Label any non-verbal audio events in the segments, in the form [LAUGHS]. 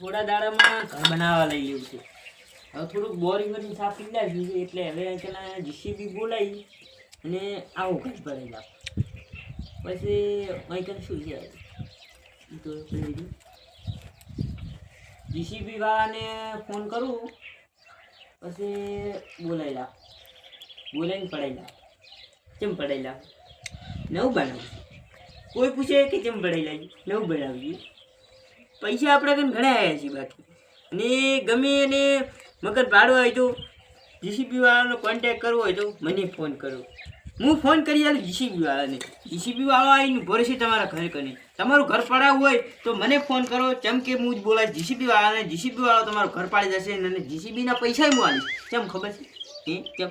થોડા દાડામાં ઘર બનાવવા લઈ લેવું છે. હવે થોડુંક બોરિંગ કરીને સાફ નાખ્યું છે એટલે હવે પેલા જીસીબી બોલાવી અને આવું ઘર ભરાઈ નાખ પછી અહીં શું છે? તો જીસીબી વાળાને ફોન કરું, પછી બોલાવી લાવ બોલાવીને પડાવી લાવ કેમ પડાવી લાવ નવું બનાવું કોઈ પૂછે કે કેમ પડાવી લાવી નવું બનાવીએ પૈસા આપણે કંઈ ઘણા આવ્યા છીએ બાકી? અને ગમે એને મગજ ભાડું હોય તો જીસીબી વાળાનો કોન્ટેક્ટ કરવો હોય તો મને ફોન કરો. હું ફોન કરી આલું જીસીબી વાળાને. જીસીબી આવીને ભરોસે તમારા ઘર કરીને તમારું ઘર પડાવવું હોય તો મને ફોન કરો. જેમ કે હું જ બોલાવીશ જીસીબી વાળાને. જીસીબી તમારું ઘર પાડી જશે અને જીસીબીના પૈસા હું આવીશ કેમ ખબર છે? એ કેમ?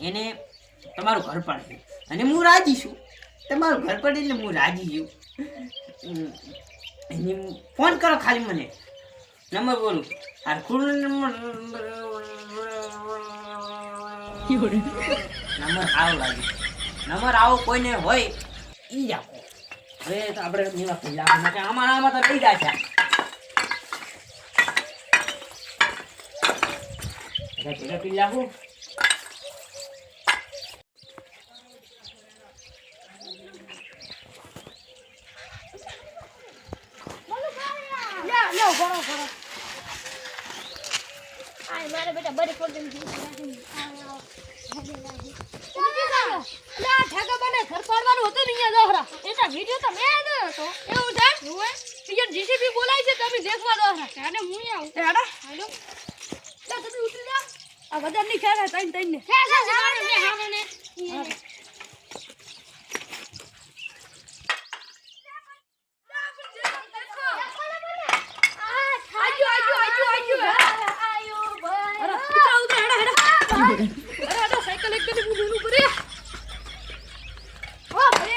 એને તમારું ઘર પાડશે. અને હું રાજી છું. તમારું ઘર પડે એટલે હું રાજી છું. ફોન કરો ખાલી મને. નંબર બોલું. હરખું નંબર નંબર આવો લાગે. નંબર આવો કોઈને હોય ઈ જ આપો. હવે તો આપણે નિવા આપવા માટે આમાં આમાં તો લઈ જાય છે. બધા ભેગા પી લાગુ લ્યો, લ્યો, ભરો, ભરો. આય, મારે બેટા બધી ફોટો રાખી. આય, આવો. રાખી, રાખી. બીજું કાંઈ? લે, આ ઠેકા બને ઘર પાડવાનું હતું ને અહીંયા દોહરા. એના વીડિયો તો મેં ન હતો. એવું છે? અહીંયા JCB બોલાય છે તમે દેખવા દોહરા. ત્યારે હું આવું. ત્યારે? હાલો. તમે ઉતરી જાઓ. આ બધાની ખેર હે, તઈને, ને હા. આજો, આજો, આજો, આજો. અરે, ઉતરા, ઉતરા, હેડા, હેડા. અરે, હેડા, સાયકલ એક કરી લેલું ભરે. ઓ, ભરે.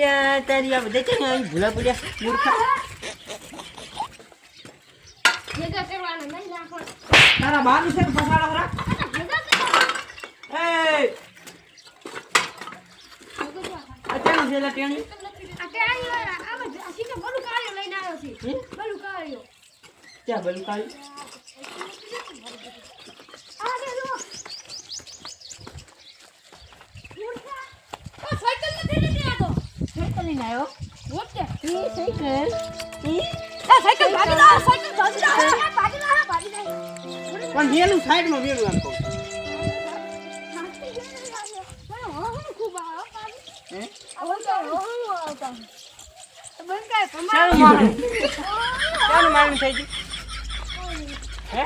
યા તારી આ બધા ભૂલા પડ્યા મૂર્ખા ભેગા કરવાના, નહીં નાખવાના. તારા બાનું છે ફસાડો ખરા ભેગા કરવાના. એ ભેગા કરવાના. અચાનક છે લા ટેણી આ આમાં આ બલું લઈને આવ્યો છે. બલું. ક્યાં ભલું કાઢી આ લે લો. મૂર્ખા. ઓ, સાયકલ નથી લીધી આ તો. સાયકલ લઈને આવ્યો ઓકે. એ સાયકલ આ સાયકલ ભાગી લાવો, સાયકલ ભાગી. આ ભાગી લાવો, ભાગી લાવો. પણ વેલું સાઈડમાં વેલું આમ કહું હે ચાલો મારું થઈ ગયું હે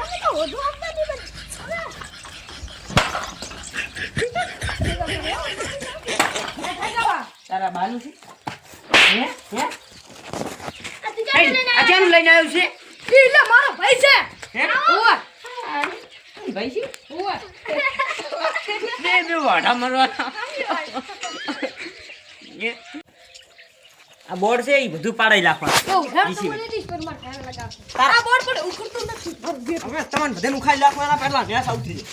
તારા બાનું છે હે? હે? લઈને આવ્યું? છે? હે? ભાઈ છે? [LAUGHS] બે બે વાઢા મરવાના. આ. બોર્ડ છે એ બધું પાડાઈ નાખવાનું. તમને બધાનું ખાઈ નાખવાના પહેલા ભેંસ આવતી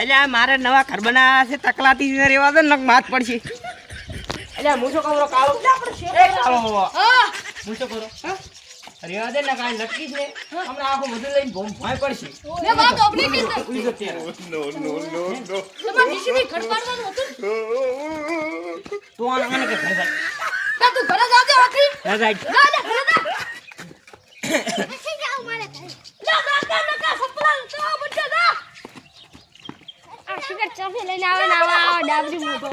એટલે મારે નવા ઘર બનાવ્યા છે તકલાતી રહેવા દે ને નક માથ પડશે. એટલે હું શું કહું કાળો કાળો હું. શું કરું રેવા દે ને કાંઈ નક્કી જ ને હમણાં આખું બધું લઈને ભોમ ભોંય પડશે. ઉઈ જતી રહે. તું આને આને કે ઘર જાય ઘર જાય લઈને આવે ને આવા ડાબરી મોટો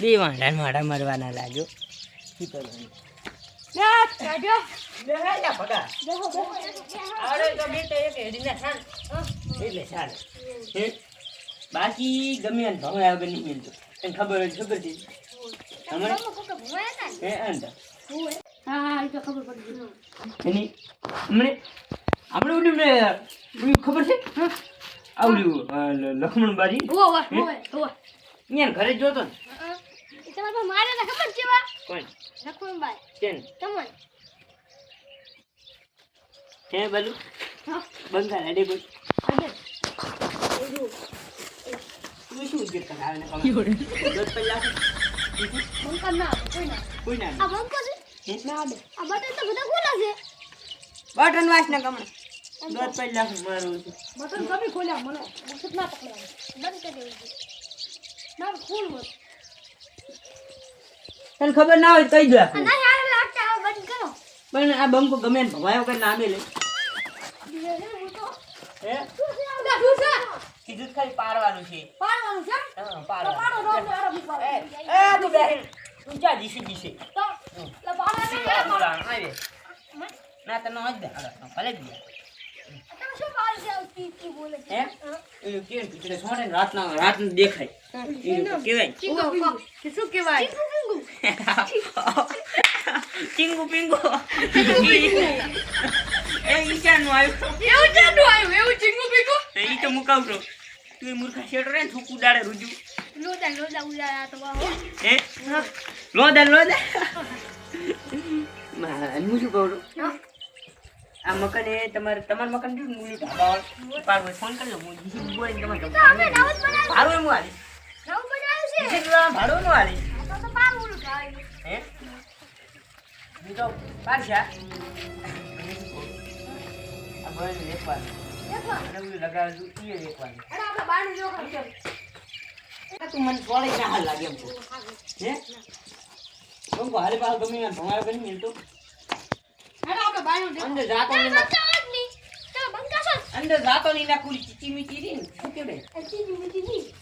બે વાંઢા માડા મરવાના લાગ્યો. શું કરવાનું? લે કાઢ્યો. લે, લે, ભગા. દેખો દેખો આવડે તો બે તો એક હેડીને છાણ. એટલે ચાલે. હે? બાકી ગમે આવે નહીં મિલતો તને ખબર હોય ખબર છે. અંત એ તો ખબર પડી ગઈ એની હમણે આપણે ઓલી મેં ઓલી ખબર બાજી ઓવે ઓવે ઓવે અહીંયા ઘરે જોતો ને મારે તો ખબર છે વા કોણ લખમણભાઈ કેમ તમને હે ને ખબર? દસ પૈસા? બંકર ના કોઈ ના કોઈ ના આ બંકર છે? ના આ બટન તો બધા ખોલા છે. બટન વાસ ના કમણે દસ પૈસા મારું છે બટન કભી ખોલ્યા? મને બટન ના પકડાય. બંધ કરી દેવું છે ખોલ મત તને ખબર ના હોય કઈ દે ના યાર લાગતા આવે બંધ કરો. પણ આ બંકો ગમે ને ભવાયો કરીને આમે લે. હું કીધું જ ખાલી પાડવાનું છે. પાડવાનું છે હા પાડો ને પાડો એ તું બેહે. તું ચા દીસી દીસી તો લે પાડો ને પાડો આવે ના તને જ દે. ભલે દે. ચીંગુ [LAUGHS] પિંગુ. [LAUGHS] આવ્યું. એવું ચાંદુ આવ્યું? એવું ચીંગુ પિંગુ ઈ તો મુકાવતો તું એ મૂર્ખા શેડો રે થૂકું દાડે રૂજુ. લોદા લોદા ઉડાયા તો હે. લોદા લોદા? માં હું શું કહું છું? આ મકાન એ તમારે તમાર મકાન કેવું મૂલ્યું પાડો ફોન કરજો હું જીસી બોલીને તમારે તો ભાડું એમ છે? ભાડું નું તો તો થાય હે? બીજો પારશા. આ બોલીને લેખવાનું દેખો આ તું મને સોળે ના હાલ લાગે એમ. હે બંકો હારે પાછો ગમે એમ ભમાયો કરી મેલતો અરે આપણે બારનું જો અંદર જાતો ના- અંદર જાતો નહીં ના કુલી ચીચી મીચી રહી ને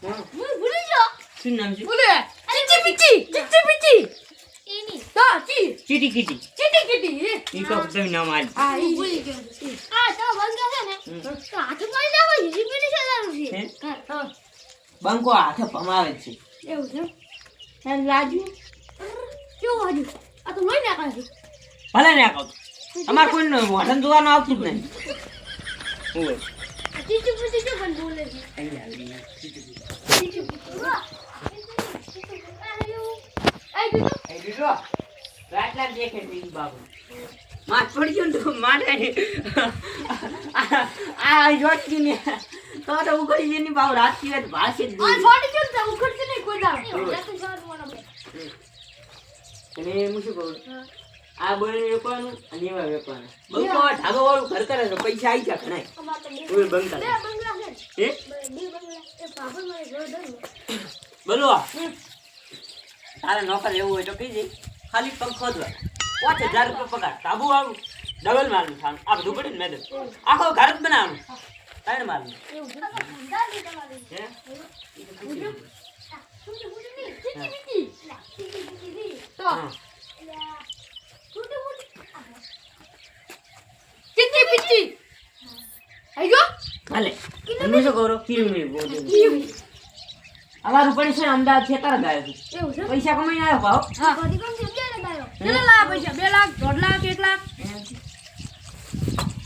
હા હું ભૂલી શું નામ છે બોલે ચીચી પીચી ચીચી પીચી એની તો ચી ચીટી કીટી ચીટી કીટી ઈ તો તમે નામ આલી હા ઈ ભૂલી ગયો આ તો બંકા છે ને હમ. તો હાથ મારી નાખો જી પીટી છે? બંકો હાથે પમાવે છે. એવું છે? રાજુ કેવું રાજુ આ તો લોહી નાખે છે. ભલે ને કહું અમાર કોઈ મોઢન જોવાનું આવતું જ નહીં. ચીચી પણ બોલે છે? ચીચી દેખે બાબુ. માર પડી ગયો મારે આ જોટકી ને તો તો ઉઘડી જેની બાબુ રાત સિવાય ભાષે જ આ ફોટી ગયો તો ઉખડશે નહીં કોઈ દાવ જતું જવાનું મને અને હું શું કહું? આ બોલીને વેચવાનું અને એવા વેચવાના. બંકો ઢાબા વાળું ઘર કરે છે પૈસા આવી જાય ઘણાય. અમાર તો બે ઓય બંકા બે બંગલા હે? બોલો તારે નોકર એવું હોય તો કીજે. ખાલી પંખો જ હોય પાંચ હજાર રૂપિયા પગાર. તાબુ વાળું ડબલ માલનું ખાવાનું આ બધું પડે ને મેદન આખો ઘર જ બનાવવાનું. ત્રણ માલનું છે અમારું પડી છે અમદાવાદ ખેતર જ આવ્યો છે? પૈસા કમાઈને આવ્યો ભાવ. છે પૈસા? બે લાખ દોઢ લાખ એક લાખ?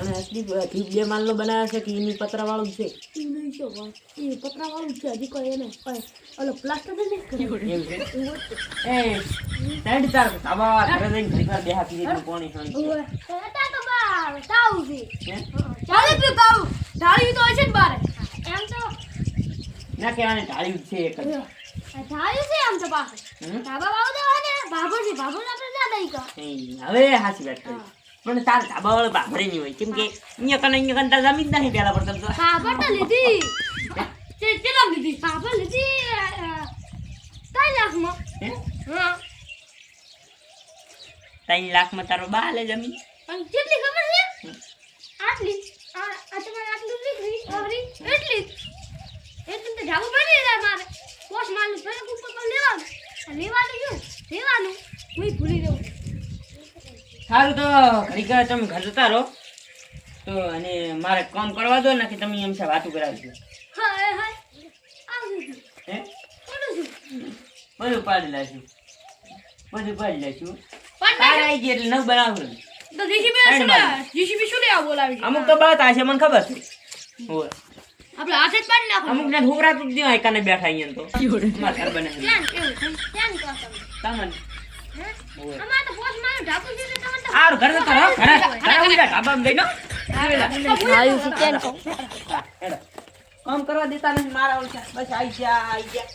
અને અસલી ઠીક બે માલનો બનાવ્યો છે કે એની પતરા વાળું છે. ઈ નહીં છે પતરા વાળું છે હજી કોઈ એને ઓલો પ્લાસ્ટર ને. એ સાઈડ તાર ધાબા ઘરે જઈને ઘડીક વાર બેહા પીએ એટલું પાણી સાણી ઓવે. તો બાર તાવ છે. છે ચાલે તો તાવ ઢાળી તો છે ને બારે. એમ તો. ના કહેવાને ઢાળ્યું છે એક જ. છે એમ તો પાસે હમ? ધાબા બાબુ દેવા ને ભાભો છે ભાભો આપણે ના દઈ નહીં, હવે હાચી વાત કરી. પણ તાર ધાબા વાળો બાપરે નહીં હોય. કેમ કે અહીંયા કને અહીંયા કને તાર જમીન જ નહીં પેલા પડતા તો ભાભો તો લીધી. તે કેટલા લીધી? ભાભો લીધી કઈ લાખમાં. હે? ત્રણ લાખમાં તારો બા લે જમીન? અને કેટલી ખબર છે? આટલી. આ તમારે આટલું લીધી ઓરી એટલી? જ. એટલું તો જાવું પડે ને મારે. પોસ માલું ફેર ઉપર પર લેવાનું. લેવાનું શું? લેવાનું. હું ભૂલી જઉં સારું તો ઘડીક ઘર તમે ઘર જતા રહો. તો અને મારે કામ કરવા દો નથી તમે એમ છે વાતું કરાવજો. છું છું બધું પાડી લેશું બધું પાડી લેશું આવી ગઈ એટલે નવ બોલાવી અમુક તો બાત હશે મને ખબર છે. આપણે હાથે જ પાડી નાખો. અમુક ના છોકરા તો જ્યાં એકાને બેઠા અહીંયા તો. મારા ઘર બને. તમને. આરું ઘર રહો ઘરે ઘરે. ઉઈ જા ઢાબામાં જઈને છે કેમ કામ કરવા દેતા નથી મારા ઓળખ્યા બસ આઈ જા આઈ જા